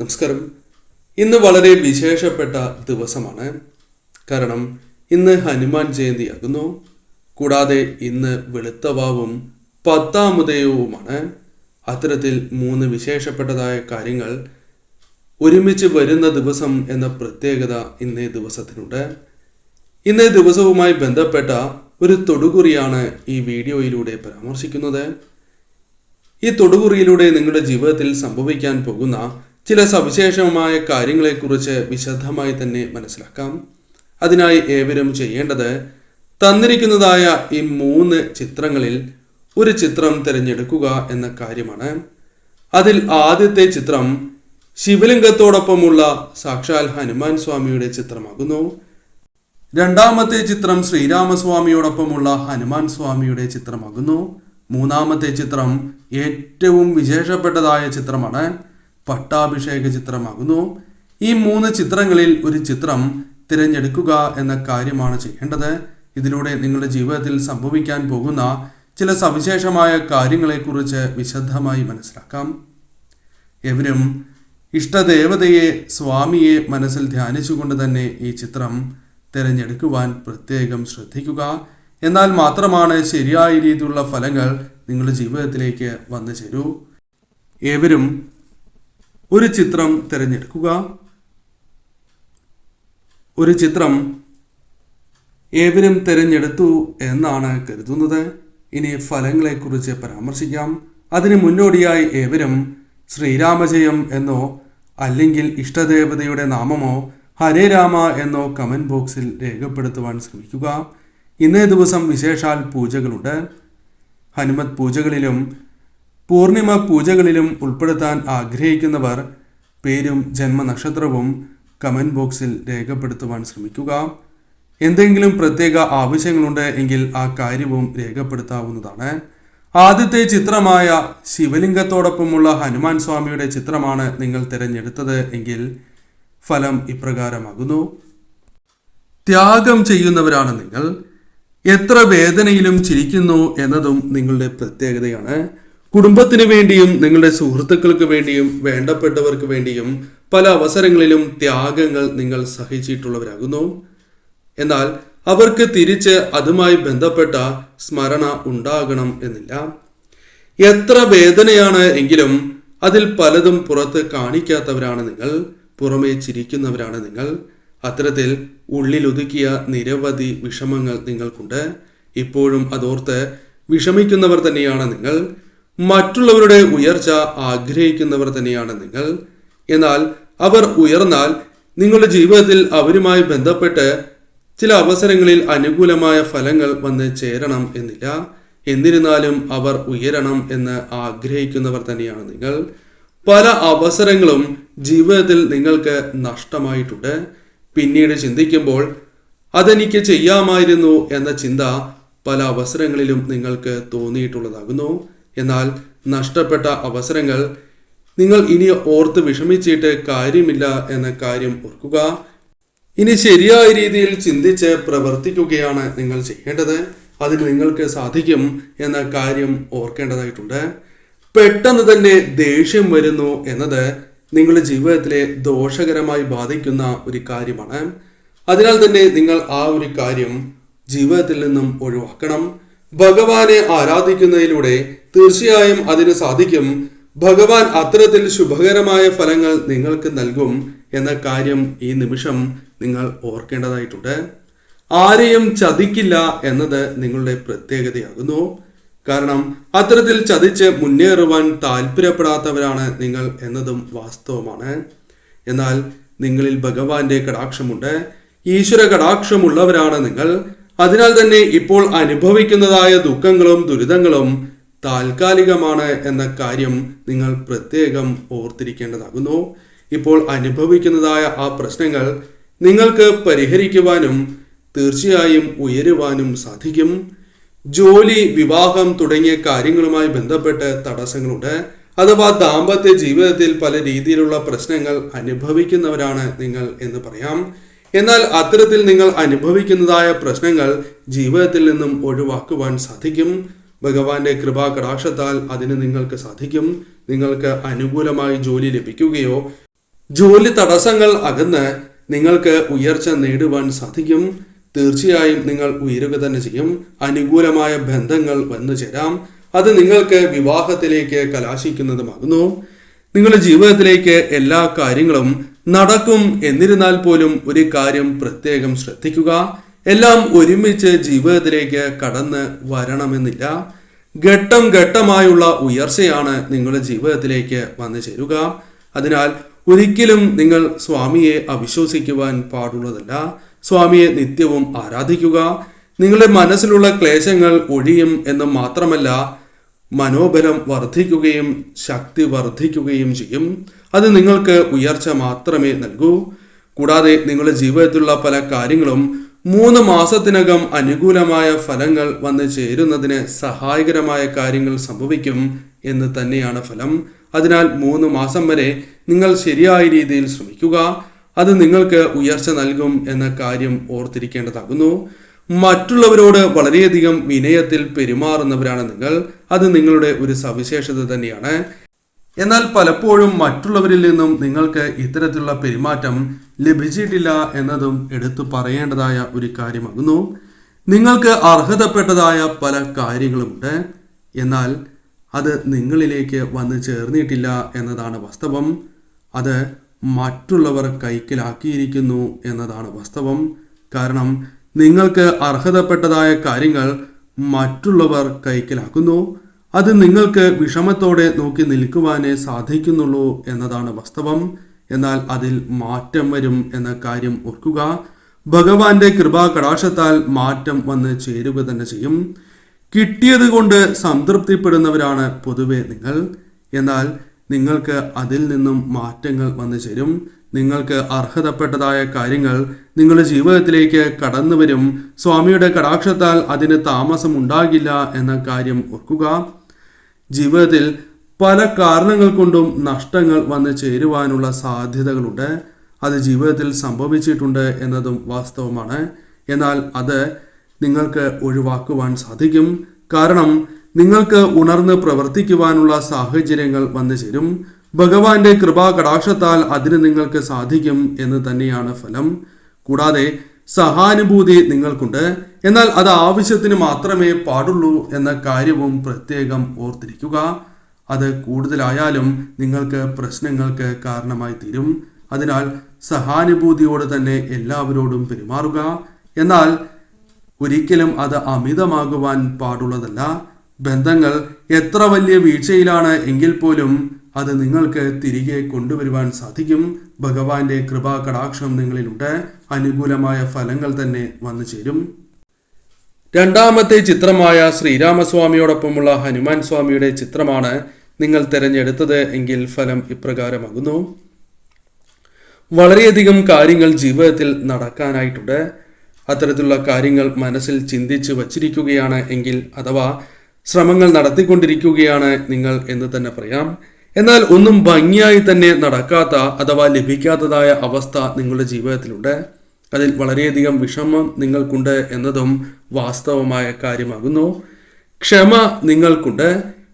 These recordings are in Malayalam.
നമസ്കാരം. ഇന്ന് വളരെ വിശേഷപ്പെട്ട ദിവസമാണ്. കാരണം ഇന്ന് ഹനുമാൻ ജയന്തിയാകുന്നു. കൂടാതെ ഇന്ന് വെളുത്തവാവും പത്താമുദയവുമാണ് അത്തരത്തിൽ മൂന്ന് വിശേഷപ്പെട്ടതായ കാര്യങ്ങൾ ഒരുമിച്ച് വരുന്ന ദിവസം എന്ന പ്രത്യേകത ഇന്നേ ദിവസത്തിനുണ്ട്. ഇന്നേ ദിവസവുമായി ബന്ധപ്പെട്ട ഒരു തൊടുകുറിയാണ് ഈ വീഡിയോയിലൂടെ പരാമർശിക്കുന്നത്. ഈ തൊടുകുറിയിലൂടെ നിങ്ങളുടെ ജീവിതത്തിൽ സംഭവിക്കാൻ പോകുന്ന ചില സവിശേഷമായ കാര്യങ്ങളെക്കുറിച്ച് വിശദമായി തന്നെ മനസ്സിലാക്കാം. അതിനായി ഏവരും ചെയ്യേണ്ടത് തന്നിരിക്കുന്നതായ ഈ മൂന്ന് ചിത്രങ്ങളിൽ ഒരു ചിത്രം തിരഞ്ഞെടുക്കുക എന്ന കാര്യമാണ്. അതിൽ ആദ്യത്തെ ചിത്രം ശിവലിംഗത്തോടൊപ്പമുള്ള സാക്ഷാൽ ഹനുമാൻ സ്വാമിയുടെ ചിത്രമാകുന്നു. രണ്ടാമത്തെ ചിത്രം ശ്രീരാമസ്വാമിയോടൊപ്പമുള്ള ഹനുമാൻ സ്വാമിയുടെ ചിത്രമാകുന്നു. മൂന്നാമത്തെ ചിത്രം ഏറ്റവും വിശേഷപ്പെട്ടതായ ചിത്രമാണ്. പട്ടാഭിഷേക ചിത്രമാകുന്നു. ഈ മൂന്ന് ചിത്രങ്ങളിൽ ഒരു ചിത്രം തിരഞ്ഞെടുക്കുക എന്ന കാര്യമാണ് ചെയ്യേണ്ടത്. ഇതിലൂടെ നിങ്ങളുടെ ജീവിതത്തിൽ സംഭവിക്കാൻ പോകുന്ന ചില സവിശേഷമായ കാര്യങ്ങളെക്കുറിച്ച് വിശദമായി മനസ്സിലാക്കാം. എവരും ഇഷ്ടദേവതയെ സ്വാമിയെ മനസ്സിൽ ധ്യാനിച്ചുകൊണ്ട് തന്നെ ഈ ചിത്രം തിരഞ്ഞെടുക്കുവാൻ പ്രത്യേകം ശ്രദ്ധിക്കുക. എന്നാൽ മാത്രമാണ് ശരിയായ രീതിയിലുള്ള ഫലങ്ങൾ നിങ്ങളുടെ ജീവിതത്തിലേക്ക് വന്നു ചേരൂ. ഏവരും ഒരു ചിത്രം തിരഞ്ഞെടുക്കുക. ഒരു ചിത്രം ഏവരും തിരഞ്ഞെടുത്തു എന്നാണ് കരുതുന്നത്. ഇനി ഫലങ്ങളെക്കുറിച്ച് പരാമർശിക്കാം. അതിന് മുന്നോടിയായി ഏവരും ശ്രീരാമജയം എന്നോ അല്ലെങ്കിൽ ഇഷ്ടദേവതയുടെ നാമമോ ഹരേ രാമ എന്നോ കമന്റ് ബോക്സിൽ രേഖപ്പെടുത്തുവാൻ ശ്രമിക്കുക. ഇന്നേ ദിവസം വിശേഷാൽ പൂജകളുണ്ട്. ഹനുമത് പൂജകളിലും പൂർണിമ പൂജകളിലും ഉൾപ്പെടുത്താൻ ആഗ്രഹിക്കുന്നവർ പേരും ജന്മനക്ഷത്രവും കമന്റ് ബോക്സിൽ രേഖപ്പെടുത്തുവാൻ ശ്രമിക്കുക. എന്തെങ്കിലും പ്രത്യേക ആവശ്യങ്ങളുണ്ട് എങ്കിൽ ആ കാര്യവും രേഖപ്പെടുത്താവുന്നതാണ്. ആദ്യത്തെ ചിത്രമായ ശിവലിംഗത്തോടൊപ്പമുള്ള ഹനുമാൻ സ്വാമിയുടെ ചിത്രമാണ് നിങ്ങൾ തിരഞ്ഞെടുത്തത് എങ്കിൽ ഫലം ഇപ്രകാരമാകുന്നു. ത്യാഗം ചെയ്യുന്നവരാണ് നിങ്ങൾ. എത്ര വേദനയിലും ചിരിക്കുന്നു എന്നതും നിങ്ങളുടെ പ്രത്യേകതയാണ്. കുടുംബത്തിന് വേണ്ടിയും നിങ്ങളുടെ സുഹൃത്തുക്കൾക്ക് വേണ്ടിയും വേണ്ടപ്പെട്ടവർക്ക് വേണ്ടിയും പല അവസരങ്ങളിലും ത്യാഗങ്ങൾ നിങ്ങൾ സഹിച്ചിട്ടുള്ളവരാകുന്നു. എന്നാൽ അവർക്ക് തിരിച്ച് അതുമായി ബന്ധപ്പെട്ട സ്മരണ ഉണ്ടാകണം എന്നില്ല. എത്ര വേദനയാണ് എങ്കിലും അതിൽ പലതും പുറത്ത് കാണിക്കാത്തവരാണ് നിങ്ങൾ പുറമേ ചിരിക്കുന്നവരാണ് നിങ്ങൾ. അത്തരത്തിൽ ഉള്ളിലൊതുക്കിയ നിരവധി വിഷമങ്ങൾ നിങ്ങൾക്കുണ്ട്. ഇപ്പോഴും അതോർത്ത് വിഷമിക്കുന്നവർ തന്നെയാണ് നിങ്ങൾ. മറ്റുള്ളവരുടെ ഉയർച്ച ആഗ്രഹിക്കുന്നവർ തന്നെയാണ് നിങ്ങൾ. എന്നാൽ അവർ ഉയർന്നാൽ നിങ്ങളുടെ ജീവിതത്തിൽ അവരുമായി ബന്ധപ്പെട്ട് ചില അവസരങ്ങളിൽ അനുകൂലമായ ഫലങ്ങൾ വന്ന് ചേരണം എന്നില്ല. എന്നിരുന്നാലും അവർ ഉയരണം എന്ന് ആഗ്രഹിക്കുന്നവർ തന്നെയാണ് നിങ്ങൾ. പല അവസരങ്ങളും ജീവിതത്തിൽ നിങ്ങൾക്ക് നഷ്ടമായിട്ടുണ്ട്. പിന്നീട് ചിന്തിക്കുമ്പോൾ അതെനിക്ക് ചെയ്യാമായിരുന്നു എന്ന ചിന്ത പല അവസരങ്ങളിലും നിങ്ങൾക്ക് തോന്നിയിട്ടുള്ളതാകുന്നു. എന്നാൽ നഷ്ടപ്പെട്ട അവസരങ്ങൾ നിങ്ങൾ ഇനി ഓർത്ത് വിഷമിച്ചിട്ട് കാര്യമില്ല എന്ന കാര്യം ഓർക്കുക. ഇനി ശരിയായ രീതിയിൽ ചിന്തിച്ച് പ്രവർത്തിക്കുകയാണ് നിങ്ങൾ ചെയ്യേണ്ടത്. അതിന് നിങ്ങൾക്ക് സാധിക്കും എന്ന കാര്യം ഓർക്കേണ്ടതായിട്ടുണ്ട്. പെട്ടെന്ന് തന്നെ ദേഷ്യം വരുന്നു എന്നത് നിങ്ങളുടെ ജീവിതത്തിലെ ദോഷകരമായി ബാധിക്കുന്ന ഒരു കാര്യമാണ്. അതിനാൽ തന്നെ നിങ്ങൾ ആ ഒരു കാര്യം ജീവിതത്തിൽ നിന്നും ഒഴിവാക്കണം. ഭഗവാനെ ആരാധിക്കുന്നതിലൂടെ തീർച്ചയായും അതിന് സാധിക്കും. ഭഗവാൻ അത്തരത്തിൽ ശുഭകരമായ ഫലങ്ങൾ നിങ്ങൾക്ക് നൽകും എന്ന കാര്യം ഈ നിമിഷം നിങ്ങൾ ഓർക്കേണ്ടതായിട്ടുണ്ട്. ആരെയും ചതിക്കില്ല എന്നത് നിങ്ങളുടെ പ്രത്യേകതയാകുന്നു. കാരണം അത്തരത്തിൽ ചതിച്ച് മുന്നേറുവാൻ താല്പര്യപ്പെടാത്തവരാണ് നിങ്ങൾ എന്നതും വാസ്തവമാണ്. എന്നാൽ നിങ്ങളിൽ ഭഗവാന്റെ കടാക്ഷമുണ്ട്. ഈശ്വര കടാക്ഷമുള്ളവരാണ് നിങ്ങൾ. അതിനാൽ തന്നെ ഇപ്പോൾ അനുഭവിക്കുന്നതായ ദുഃഖങ്ങളും ദുരിതങ്ങളും താൽക്കാലികമാണ് എന്ന കാര്യം നിങ്ങൾ പ്രത്യേകം ഓർത്തിരിക്കേണ്ടതാകുന്നു. ഇപ്പോൾ അനുഭവിക്കുന്നതായ ആ പ്രശ്നങ്ങൾ നിങ്ങൾക്ക് പരിഹരിക്കുവാനും തീർച്ചയായും ഉയരുവാനും സാധിക്കും. ജോലി വിവാഹം തുടങ്ങിയ കാര്യങ്ങളുമായി ബന്ധപ്പെട്ട് തടസ്സങ്ങളുണ്ട്. അഥവാ ദാമ്പത്യ ജീവിതത്തിൽ പല രീതിയിലുള്ള പ്രശ്നങ്ങൾ അനുഭവിക്കുന്നവരാണ് നിങ്ങൾ എന്ന് പറയാം. എന്നാൽ അത്തരത്തിൽ നിങ്ങൾ അനുഭവിക്കുന്നതായ പ്രശ്നങ്ങൾ ജീവിതത്തിൽ നിന്നും ഒഴിവാക്കുവാൻ സാധിക്കും. ഭഗവാന്റെ കൃപാ കടാക്ഷത്താൽ അതിന് നിങ്ങൾക്ക് സാധിക്കും. നിങ്ങൾക്ക് അനുകൂലമായി ജോലി ലഭിക്കുകയോ ജോലി തടസ്സങ്ങൾ അകന്ന് നിങ്ങൾക്ക് ഉയർച്ച നേടുവാൻ സാധിക്കും. തീർച്ചയായും നിങ്ങൾ ഉയരുക തന്നെ ചെയ്യും. അനുകൂലമായ ബന്ധങ്ങൾ വന്നു ചേരാം. അത് നിങ്ങൾക്ക് വിവാഹത്തിലേക്ക് കലാശിക്കുന്നതുമാകുന്നു. നിങ്ങളുടെ ജീവിതത്തിലേക്ക് എല്ലാ കാര്യങ്ങളും നടക്കും എന്നിരുന്നാൽ പോലും ഒരു കാര്യം പ്രത്യേകം ശ്രദ്ധിക്കുക. എല്ലാം ഒരുമിച്ച് ജീവിതത്തിലേക്ക് കടന്ന് വരണമെന്നില്ല. ഘട്ടം ഘട്ടമായുള്ള ഉയർച്ചയാണ് നിങ്ങളുടെ ജീവിതത്തിലേക്ക് വന്നു ചേരുക. അതിനാൽ ഒരിക്കലും നിങ്ങൾ സ്വാമിയെ അവിശ്വസിക്കുവാൻ പാടുള്ളതല്ല. സ്വാമിയെ നിത്യവും ആരാധിക്കുക. നിങ്ങളുടെ മനസ്സിലുള്ള ക്ലേശങ്ങൾ ഒഴിയും എന്ന് മാത്രമല്ല മനോബലം വർദ്ധിക്കുകയും ശക്തി വർദ്ധിക്കുകയും ചെയ്യും. അത് നിങ്ങൾക്ക് ഉയർച്ച മാത്രമേ നൽകൂ. കൂടാതെ നിങ്ങളുടെ ജീവിതത്തിലുള്ള പല കാര്യങ്ങളും മൂന്ന് മാസത്തിനകം അനുകൂലമായ ഫലങ്ങൾ വന്ന് ചേരുന്നതിന് സഹായകരമായ കാര്യങ്ങൾ സംഭവിക്കും എന്ന് തന്നെയാണ് ഫലം. അതിനാൽ മൂന്ന് മാസം വരെ നിങ്ങൾ ശരിയായ രീതിയിൽ ശ്രമിക്കുക. അത് നിങ്ങൾക്ക് ഉയർച്ച നൽകും എന്ന കാര്യം ഓർത്തിരിക്കേണ്ടതാകുന്നു. മറ്റുള്ളവരോട് വളരെയധികം വിനയത്തിൽ പെരുമാറുന്നവരാണ് നിങ്ങൾ. അത് നിങ്ങളുടെ ഒരു സവിശേഷത തന്നെയാണ്. എന്നാൽ പലപ്പോഴും മറ്റുള്ളവരിൽ നിന്നും നിങ്ങൾക്ക് ഇത്തരത്തിലുള്ള പെരുമാറ്റം ലഭിച്ചിട്ടില്ല എന്നതും എടുത്തു പറയേണ്ടതായ ഒരു കാര്യമാകുന്നു. നിങ്ങൾക്ക് അർഹതപ്പെട്ടതായ പല കാര്യങ്ങളുമുണ്ട്. എന്നാൽ അത് നിങ്ങളിലേക്ക് വന്നു ചേർന്നിട്ടില്ല എന്നതാണ് വാസ്തവം. അത് മറ്റുള്ളവർ കൈക്കലാക്കിയിരിക്കുന്നു എന്നതാണ് വാസ്തവം. കാരണം നിങ്ങൾക്ക് അർഹതപ്പെട്ടതായ കാര്യങ്ങൾ മറ്റുള്ളവർ കൈക്കലാക്കുന്നു. അത് നിങ്ങൾക്ക് വിഷമത്തോടെ നോക്കി നിൽക്കുവാനേ സാധിക്കുന്നുള്ളൂ എന്നതാണ് വാസ്തവം. എന്നാൽ അതിൽ മാറ്റം വരും എന്ന കാര്യം ഓർക്കുക. ഭഗവാന്റെ കൃപാ കടാക്ഷത്താൽ മാറ്റം വന്ന് ചേരുക തന്നെ ചെയ്യും. കിട്ടിയത് കൊണ്ട് സംതൃപ്തിപ്പെടുന്നവരാണ് പൊതുവെ നിങ്ങൾ. എന്നാൽ നിങ്ങൾക്ക് അതിൽ നിന്നും മാറ്റങ്ങൾ വന്നു ചേരും. നിങ്ങൾക്ക് അർഹതപ്പെട്ടതായ കാര്യങ്ങൾ നിങ്ങളുടെ ജീവിതത്തിലേക്ക് കടന്നു വരും സ്വാമിയുടെ കടാക്ഷത്താൽ അതിന് താമസം ഉണ്ടാകില്ല എന്ന കാര്യം ഓർക്കുക. ജീവിതത്തിൽ പല കാരണങ്ങൾ കൊണ്ടും നഷ്ടങ്ങൾ വന്ന് ചേരുവാനുള്ള സാധ്യതകളുണ്ട്. അത് ജീവിതത്തിൽ സംഭവിച്ചിട്ടുണ്ട് എന്നതും വാസ്തവമാണ്. എന്നാൽ അത് നിങ്ങൾക്ക് ഒഴിവാക്കുവാൻ സാധിക്കും. കാരണം നിങ്ങൾക്ക് ഉണർന്ന് പ്രവർത്തിക്കുവാനുള്ള സാഹചര്യങ്ങൾ വന്നു ചേരും. ഭഗവാന്റെ കൃപാ കടാക്ഷത്താൽ അതിന് നിങ്ങൾക്ക് സാധിക്കും എന്ന് തന്നെയാണ് ഫലം. കൂടാതെ സഹാനുഭൂതി നിങ്ങൾക്കുണ്ട്. എന്നാൽ അത് ആവശ്യത്തിന് മാത്രമേ പാടുള്ളൂ എന്ന കാര്യവും പ്രത്യേകം ഓർത്തിരിക്കുക. അത് കൂടുതലായാലും നിങ്ങൾക്ക് പ്രശ്നങ്ങൾക്ക് കാരണമായി തീരും. അതിനാൽ സഹാനുഭൂതിയോട് തന്നെ എല്ലാവരോടും പെരുമാറുക. എന്നാൽ ഒരിക്കലും അത് അമിതമാകുവാൻ പാടുള്ളതല്ല. ബന്ധങ്ങൾ എത്ര വലിയ വീഴ്ചയിലാണ് എങ്കിൽ പോലും അത് നിങ്ങൾക്ക് തിരികെ കൊണ്ടുവരുവാൻ സാധിക്കും. ഭഗവാന്റെ കൃപാ കടാക്ഷം നിങ്ങളിലുണ്ട്. അനുകൂലമായ ഫലങ്ങൾ തന്നെ വന്നു ചേരും. രണ്ടാമത്തെ ചിത്രമായ ശ്രീരാമസ്വാമിയോടൊപ്പമുള്ള ഹനുമാൻ സ്വാമിയുടെ ചിത്രമാണ് നിങ്ങൾ തിരഞ്ഞെടുത്തത് എങ്കിൽ ഫലം ഇപ്രകാരമാകുന്നു. വളരെയധികം കാര്യങ്ങൾ ജീവിതത്തിൽ നടക്കാനായിട്ടുണ്ട്. അത്തരത്തിലുള്ള കാര്യങ്ങൾ മനസ്സിൽ ചിന്തിച്ച് വച്ചിരിക്കുകയാണ് എങ്കിൽ അഥവാ ശ്രമങ്ങൾ നടത്തിക്കൊണ്ടിരിക്കുകയാണ് നിങ്ങൾ എന്ന് തന്നെ പറയാം. എന്നാൽ ഒന്നും ഭംഗിയായി തന്നെ നടക്കാത്ത അഥവാ ലഭിക്കാത്തതായ അവസ്ഥ നിങ്ങളുടെ ജീവിതത്തിലുണ്ട്. അതിൽ വളരെയധികം വിഷമം നിങ്ങൾക്കുണ്ട് എന്നതും വാസ്തവമായ കാര്യമാകുന്നു. ക്ഷമ നിങ്ങൾക്കുണ്ട്.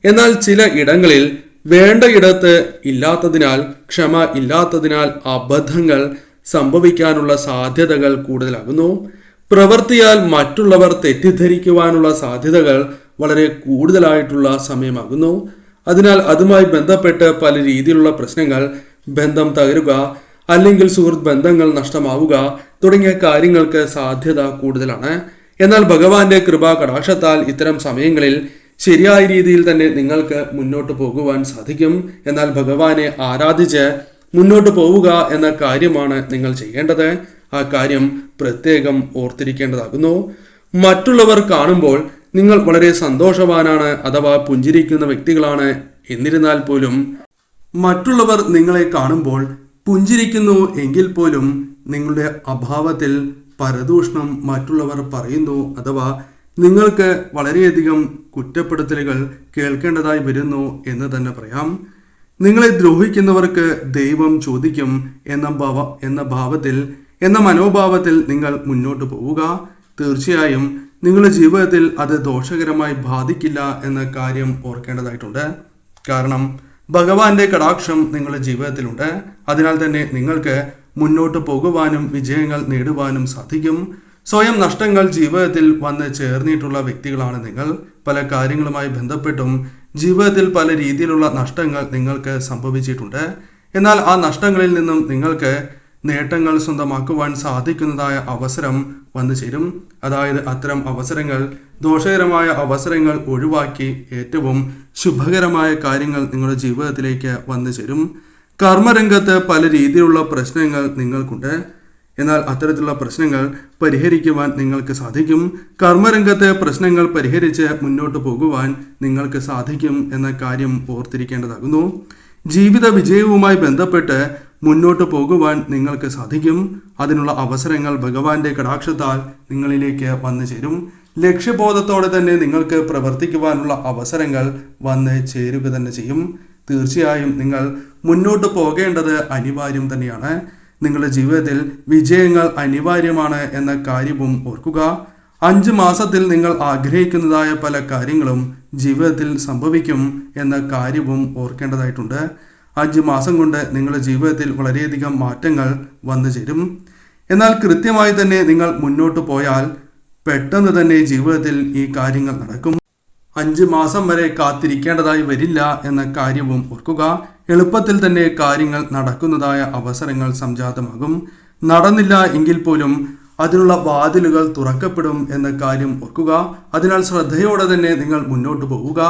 എന്നാൽ ചില ഇടങ്ങളിൽ വേണ്ട ഇടത്ത് ഇല്ലാത്തതിനാൽ ക്ഷമ ഇല്ലാത്തതിനാൽ അബദ്ധങ്ങൾ സംഭവിക്കാനുള്ള സാധ്യതകൾ കൂടുതലാകുന്നു. പ്രവൃത്തിയാൽ മറ്റുള്ളവർ തെറ്റിദ്ധരിക്കുവാനുള്ള സാധ്യതകൾ വളരെ കൂടുതലായിട്ടുള്ള സമയമാകുന്നു. അതിനാൽ അതുമായി ബന്ധപ്പെട്ട് പല രീതിയിലുള്ള പ്രശ്നങ്ങൾ ബന്ധം തകരുക അല്ലെങ്കിൽ സുഹൃത്ത് ബന്ധങ്ങൾ നഷ്ടമാവുക തുടങ്ങിയ കാര്യങ്ങൾക്ക് സാധ്യത കൂടുതലാണ്. എന്നാൽ ഭഗവാന്റെ കൃപാ കടാക്ഷത്താൽ ഇത്തരം സമയങ്ങളിൽ ശരിയായ രീതിയിൽ തന്നെ നിങ്ങൾക്ക് മുന്നോട്ട് പോകുവാൻ സാധിക്കും. എന്നാൽ ഭഗവാനെ ആരാധിച്ച് മുന്നോട്ട് പോവുക എന്ന കാര്യമാണ് നിങ്ങൾ ചെയ്യേണ്ടത്. ആ കാര്യം പ്രത്യേകം ഓർത്തിരിക്കേണ്ടതാകുന്നു. മറ്റുള്ളവർ കാണുമ്പോൾ നിങ്ങൾ വളരെ സന്തോഷവാനാണ് അഥവാ പുഞ്ചിരിക്കുന്ന വ്യക്തികളാണ് എന്നിരുന്നാൽ പോലും മറ്റുള്ളവർ നിങ്ങളെ കാണുമ്പോൾ പുഞ്ചിരിക്കുന്നു എങ്കിൽ പോലും നിങ്ങളുടെ അഭാവത്തിൽ പരദൂഷണം മറ്റുള്ളവർ പറയുന്നു അഥവാ നിങ്ങൾക്ക് വളരെയധികം കുറ്റപ്പെടുത്തലുകൾ കേൾക്കേണ്ടതായി വരുന്നു എന്ന് തന്നെ പറയാം. നിങ്ങളെ ദ്രോഹിക്കുന്നവർക്ക് ദൈവം ചോദിക്കും എന്ന ഭാവ എന്ന ഭാവത്തിൽ എന്ന മനോഭാവത്തിൽ നിങ്ങൾ മുന്നോട്ട് പോവുക. തീർച്ചയായും നിങ്ങളുടെ ജീവിതത്തിൽ അത് ദോഷകരമായി ബാധിക്കില്ല എന്ന കാര്യം ഓർക്കേണ്ടതായിട്ടുണ്ട്. കാരണം ഭഗവാന്റെ കടാക്ഷം നിങ്ങളുടെ ജീവിതത്തിലുണ്ട്. അതിനാൽ തന്നെ നിങ്ങൾക്ക് മുന്നോട്ട് പോകുവാനും വിജയങ്ങൾ നേടുവാനും സാധിക്കും. സ്വയം നഷ്ടങ്ങൾ ജീവിതത്തിൽ വന്ന് ചേർന്നിട്ടുള്ള വ്യക്തികളാണ് നിങ്ങൾ. പല കാര്യങ്ങളുമായി ബന്ധപ്പെട്ടും ജീവിതത്തിൽ പല രീതിയിലുള്ള നഷ്ടങ്ങൾ നിങ്ങൾക്ക് സംഭവിച്ചിട്ടുണ്ട്. എന്നാൽ ആ നഷ്ടങ്ങളിൽ നിന്നും നിങ്ങൾക്ക് നേട്ടങ്ങൾ സ്വന്തമാക്കുവാൻ സാധിക്കുന്നതായ അവസരം വന്നു ചേരും. അതായത് അത്തരം അവസരങ്ങൾ ദോഷകരമായ അവസരങ്ങൾ ഒഴിവാക്കി ഏറ്റവും ശുഭകരമായ കാര്യങ്ങൾ നിങ്ങളുടെ ജീവിതത്തിലേക്ക് വന്നു ചേരും. കർമ്മരംഗത്ത് പല രീതിയിലുള്ള പ്രശ്നങ്ങൾ നിങ്ങൾക്കുണ്ട്. എന്നാൽ അത്തരത്തിലുള്ള പ്രശ്നങ്ങൾ പരിഹരിക്കുവാൻ നിങ്ങൾക്ക് സാധിക്കും. കർമ്മരംഗത്തെ പ്രശ്നങ്ങൾ പരിഹരിച്ച് മുന്നോട്ട് പോകുവാൻ നിങ്ങൾക്ക് സാധിക്കും എന്ന കാര്യം ഓർത്തിരിക്കേണ്ടതാകുന്നു. ജീവിത വിജയവുമായി ബന്ധപ്പെട്ട് മുന്നോട്ട് പോകുവാൻ നിങ്ങൾക്ക് സാധിക്കും. അതിനുള്ള അവസരങ്ങൾ ഭഗവാന്റെ കടാക്ഷത്താൽ നിങ്ങളിലേക്ക് വന്നു ചേരും. ലക്ഷ്യബോധത്തോടെ തന്നെ നിങ്ങൾക്ക് പ്രവർത്തിക്കുവാനുള്ള അവസരങ്ങൾ വന്ന് ചേരുക തന്നെ ചെയ്യും. തീർച്ചയായും നിങ്ങൾ മുന്നോട്ട് പോകേണ്ടത് അനിവാര്യം തന്നെയാണ്. നിങ്ങളുടെ ജീവിതത്തിൽ വിജയങ്ങൾ അനിവാര്യമാണ് എന്ന കാര്യവും ഓർക്കുക. അഞ്ച് മാസത്തിൽ നിങ്ങൾ ആഗ്രഹിക്കുന്നതായ പല കാര്യങ്ങളും ജീവിതത്തിൽ സംഭവിക്കും എന്ന കാര്യവും ഓർക്കേണ്ടതായിട്ടുണ്ട്. അഞ്ച് മാസം കൊണ്ട് നിങ്ങളുടെ ജീവിതത്തിൽ വളരെയധികം മാറ്റങ്ങൾ വന്നു ചേരും. എന്നാൽ കൃത്യമായി തന്നെ നിങ്ങൾ മുന്നോട്ട് പോയാൽ പെട്ടെന്ന് തന്നെ ജീവിതത്തിൽ ഈ കാര്യങ്ങൾ നടക്കും. അഞ്ച് മാസം വരെ കാത്തിരിക്കേണ്ടതായി വരില്ല എന്ന കാര്യവും ഓർക്കുക. എളുപ്പത്തിൽ തന്നെ കാര്യങ്ങൾ നടക്കുന്നതായ അവസരങ്ങൾ സംജാതമാകും. നടന്നില്ല എങ്കിൽ പോലും അതിനുള്ള വാതിലുകൾ തുറക്കപ്പെടും എന്ന കാര്യം ഓർക്കുക. അതിനാൽ ശ്രദ്ധയോടെ തന്നെ നിങ്ങൾ മുന്നോട്ട് പോവുക.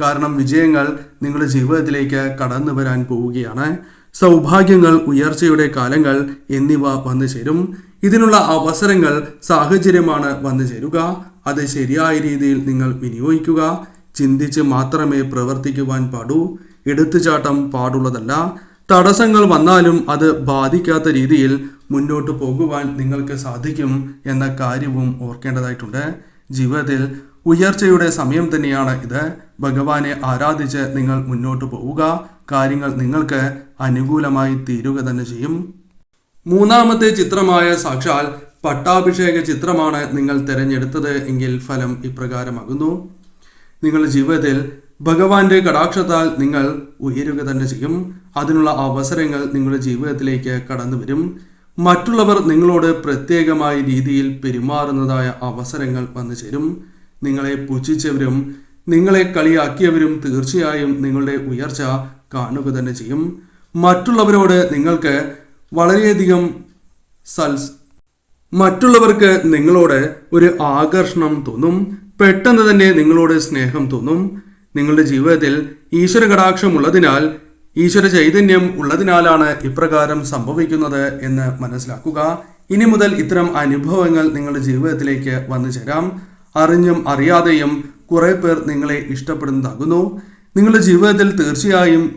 കാരണം വിജയങ്ങൾ നിങ്ങളുടെ ജീവിതത്തിലേക്ക് കടന്നു വരാൻ പോവുകയാണ്. സൗഭാഗ്യങ്ങൾ ഉയർച്ചയുടെ കാലങ്ങൾ എന്നിവ വന്നു ചേരും. ഇതിനുള്ള അവസരങ്ങൾ സാഹചര്യമാണ് വന്നു ചേരുക. അത് ശരിയായ രീതിയിൽ നിങ്ങൾ വിനിയോഗിക്കുക. ചിന്തിച്ച് മാത്രമേ പ്രവർത്തിക്കുവാൻ പാടൂ. എടുത്തുചാട്ടം പാടുള്ളതല്ല. തടസ്സങ്ങൾ വന്നാലും അത് ബാധിക്കാത്ത രീതിയിൽ മുന്നോട്ട് പോകുവാൻ നിങ്ങൾക്ക് സാധിക്കും എന്ന കാര്യവും ഓർക്കേണ്ടതായിട്ടുണ്ട്. ജീവിതത്തിൽ ഉയർച്ചയുടെ സമയം തന്നെയാണ് ഇത്. ഭഗവാനെ ആരാധിച്ച് നിങ്ങൾ മുന്നോട്ട് പോവുക. കാര്യങ്ങൾ നിങ്ങൾക്ക് അനുകൂലമായി തീരുക തന്നെ ചെയ്യും. മൂന്നാമത്തെ ചിത്രമായ സാക്ഷാൽ പട്ടാഭിഷേക ചിത്രമാണ് നിങ്ങൾ തിരഞ്ഞെടുത്തത് എങ്കിൽ ഫലം ഇപ്രകാരമാകുന്നു. നിങ്ങളുടെ ജീവിതത്തിൽ ഭഗവാന്റെ കടാക്ഷത്താൽ നിങ്ങൾ ഉയരുക തന്നെ ചെയ്യും. അതിനുള്ള അവസരങ്ങൾ നിങ്ങളുടെ ജീവിതത്തിലേക്ക് കടന്നു വരും. മറ്റുള്ളവർ നിങ്ങളോട് പ്രത്യേകമായ രീതിയിൽ പെരുമാറുന്നതായ അവസരങ്ങൾ വന്നു ചേരും. നിങ്ങളെ പുച്ഛിച്ചവരും നിങ്ങളെ കളിയാക്കിയവരും തീർച്ചയായും നിങ്ങളുടെ ഉയർച്ച കാണുക തന്നെ ചെയ്യും. മറ്റുള്ളവരോട് നിങ്ങൾക്ക് വളരെയധികം സൽസ് മറ്റുള്ളവർക്ക് നിങ്ങളോട് ഒരു ആകർഷണം തോന്നും. പെട്ടെന്ന് തന്നെ നിങ്ങളോട് സ്നേഹം തോന്നും. നിങ്ങളുടെ ജീവിതത്തിൽ ഈശ്വര കടാക്ഷം ഉള്ളതിനാൽ ഈശ്വര ചൈതന്യം ഉള്ളതിനാലാണ് ഇപ്രകാരം സംഭവിക്കുന്നത് എന്ന് മനസ്സിലാക്കുക. ഇനി മുതൽ ഇത്തരം അനുഭവങ്ങൾ നിങ്ങളുടെ ജീവിതത്തിലേക്ക് വന്നു ചേരാം. അറിഞ്ഞും അറിയാതെയും കുറെ പേർ നിങ്ങളെ ഇഷ്ടപ്പെടുന്നതാകുന്നു. നിങ്ങളുടെ ജീവിതത്തിൽ തീർച്ചയായും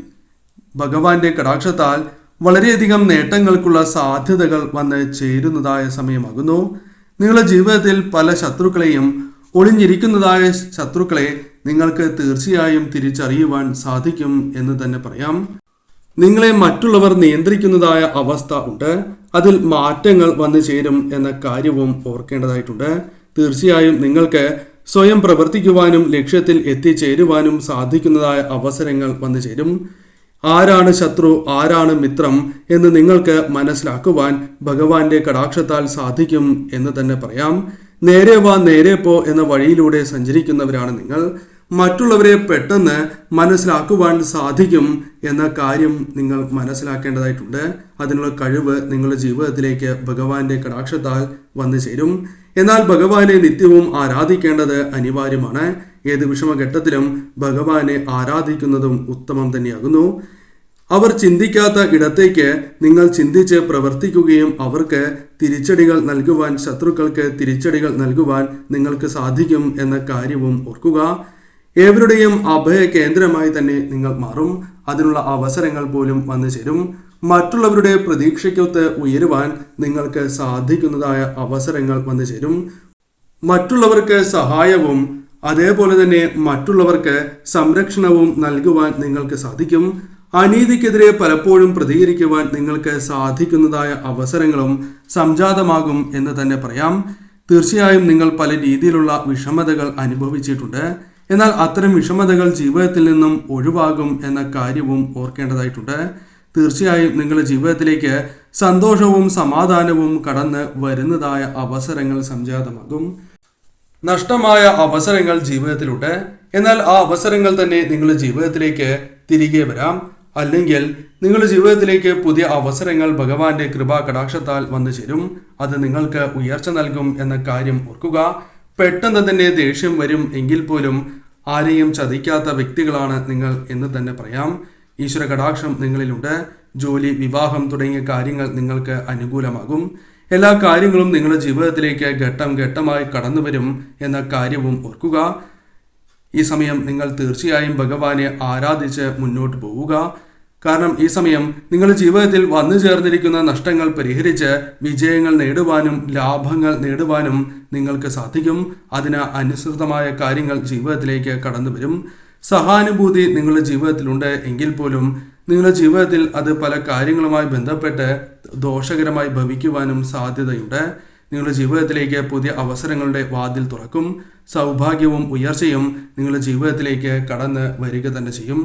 ഭഗവാന്റെ കടാക്ഷത്താൽ വളരെയധികം നേട്ടങ്ങൾക്കുള്ള സാധ്യതകൾ വന്ന് ചേരുന്നതായ സമയമാകുന്നു. നിങ്ങളുടെ ജീവിതത്തിൽ പല ശത്രുക്കളെയും ഒളിഞ്ഞിരിക്കുന്നതായ ശത്രുക്കളെ നിങ്ങൾക്ക് തീർച്ചയായും തിരിച്ചറിയുവാൻ സാധിക്കും എന്ന് തന്നെ പറയാം. നിങ്ങളെ മറ്റുള്ളവർ നിയന്ത്രിക്കുന്നതായ അവസ്ഥ ഉണ്ട്. അതിൽ മാറ്റങ്ങൾ വന്നു ചേരും എന്ന കാര്യവും ഓർക്കേണ്ടതായിട്ടുണ്ട്. തീർച്ചയായും നിങ്ങൾക്ക് സ്വയം പ്രവർത്തിക്കുവാനും ലക്ഷ്യത്തിൽ എത്തിച്ചേരുവാനും സാധിക്കുന്നതായ അവസരങ്ങൾ വന്നു ചേരും. ആരാണ് ശത്രു ആരാണ് മിത്രം എന്ന് നിങ്ങൾക്ക് മനസ്സിലാക്കുവാൻ ഭഗവാന്റെ കടാക്ഷത്താൽ സാധിക്കും എന്ന് തന്നെ പറയാം. നേരെ വാ നേരെ പോ എന്ന വഴിയിലൂടെ സഞ്ചരിക്കുന്നവരാണ് നിങ്ങൾ. മറ്റുള്ളവരെ പെട്ടെന്ന് മനസ്സിലാക്കുവാൻ സാധിക്കും എന്ന കാര്യം നിങ്ങൾ മനസ്സിലാക്കേണ്ടതായിട്ടുണ്ട്. അതിനുള്ള കഴിവ് നിങ്ങളുടെ ജീവിതത്തിലേക്ക് ഭഗവാന്റെ കടാക്ഷത്താൽ വന്നു ചേരും. എന്നാൽ ഭഗവാനെ നിത്യവും ആരാധിക്കേണ്ടത് അനിവാര്യമാണ്. ഏത് വിഷമഘട്ടത്തിലും ഭഗവാനെ ആരാധിക്കുന്നതും ഉത്തമം തന്നെയാകുന്നു. അവർ ചിന്തിക്കാത്ത ഇടത്തേക്ക് നിങ്ങൾ ചിന്തിച്ച് പ്രവർത്തിക്കുകയും അവർക്ക് തിരിച്ചടികൾ നൽകുവാൻ ശത്രുക്കൾക്ക് തിരിച്ചടികൾ നൽകുവാൻ നിങ്ങൾക്ക് സാധിക്കും എന്ന കാര്യവും ഓർക്കുക. ഏവരുടെയും അഭയ കേന്ദ്രമായി തന്നെ നിങ്ങൾ മാറും. അതിനുള്ള അവസരങ്ങൾ പോലും വന്നു ചേരും. മറ്റുള്ളവരുടെ പ്രതീക്ഷയ്ക്കൊത്ത് ഉയരുവാൻ നിങ്ങൾക്ക് സാധിക്കുന്നതായ അവസരങ്ങൾ വന്നു ചേരും. മറ്റുള്ളവർക്ക് സഹായവും അതേപോലെ തന്നെ മറ്റുള്ളവർക്ക് സംരക്ഷണവും നൽകുവാൻ നിങ്ങൾക്ക് സാധിക്കും. അനീതിക്കെതിരെ പലപ്പോഴും പ്രതികരിക്കുവാൻ നിങ്ങൾക്ക് സാധിക്കുന്നതായ അവസരങ്ങളും സംജാതമാകും എന്ന് തന്നെ പറയാം. തീർച്ചയായും നിങ്ങൾ പല രീതിയിലുള്ള വിഷമതകൾ അനുഭവിച്ചിട്ടുണ്ട്. എന്നാൽ അത്തരം വിഷമതകൾ ജീവിതത്തിൽ നിന്നും ഒഴിവാകും എന്ന കാര്യവും ഓർക്കേണ്ടതായിട്ടുണ്ട്. തീർച്ചയായും നിങ്ങളുടെ ജീവിതത്തിലേക്ക് സന്തോഷവും സമാധാനവും കടന്ന് വരുന്നതായ അവസരങ്ങൾ സംജാതമാകും. നഷ്ടമായ അവസരങ്ങൾ ജീവിതത്തിലുണ്ട്. എന്നാൽ ആ അവസരങ്ങൾ തന്നെ നിങ്ങളുടെ ജീവിതത്തിലേക്ക് തിരികെ വരാം. അല്ലെങ്കിൽ നിങ്ങളുടെ ജീവിതത്തിലേക്ക് പുതിയ അവസരങ്ങൾ ഭഗവാന്റെ കൃപാ കടാക്ഷത്താൽ വന്നു ചേരും അത് നിങ്ങൾക്ക് ഉയർച്ച നൽകും എന്ന കാര്യം ഓർക്കുക. പെട്ടെന്ന് തന്നെ ദേഷ്യം വരും എങ്കിൽ പോലും ആരെയും ചതിക്കാത്ത വ്യക്തികളാണ് നിങ്ങൾ എന്ന് തന്നെ പറയാം. ഈശ്വര കടാക്ഷം നിങ്ങളിലുണ്ട്. ജോലി വിവാഹം തുടങ്ങിയ കാര്യങ്ങൾ നിങ്ങൾക്ക് അനുകൂലമാകും. എല്ലാ കാര്യങ്ങളും നിങ്ങളുടെ ജീവിതത്തിലേക്ക് ഘട്ടം ഘട്ടമായി കടന്നു വരും എന്ന കാര്യവും ഓർക്കുക. ഈ സമയം നിങ്ങൾ തീർച്ചയായും ഭഗവാനെ ആരാധിച്ച് മുന്നോട്ട് പോവുക. കാരണം ഈ സമയം നിങ്ങളുടെ ജീവിതത്തിൽ വന്നു ചേർന്നിരിക്കുന്ന നഷ്ടങ്ങൾ പരിഹരിച്ച് വിജയങ്ങൾ നേടുവാനും ലാഭങ്ങൾ നേടുവാനും നിങ്ങൾക്ക് സാധിക്കും. അതിന് അനുസൃതമായ കാര്യങ്ങൾ ജീവിതത്തിലേക്ക് കടന്നു വരും. സഹാനുഭൂതി നിങ്ങളുടെ ജീവിതത്തിലുണ്ട് എങ്കിൽ പോലും നിങ്ങളുടെ ജീവിതത്തിൽ അത് പല കാര്യങ്ങളുമായി ബന്ധപ്പെട്ട് ദോഷകരമായി ഭവിക്കുവാനും സാധ്യതയുണ്ട്. നിങ്ങളുടെ ജീവിതത്തിലേക്ക് പുതിയ അവസരങ്ങളുടെ വാതിൽ തുറക്കും. സൗഭാഗ്യവും ഉയർച്ചയും നിങ്ങളുടെ ജീവിതത്തിലേക്ക് കടന്ന് വരിക തന്നെ ചെയ്യും.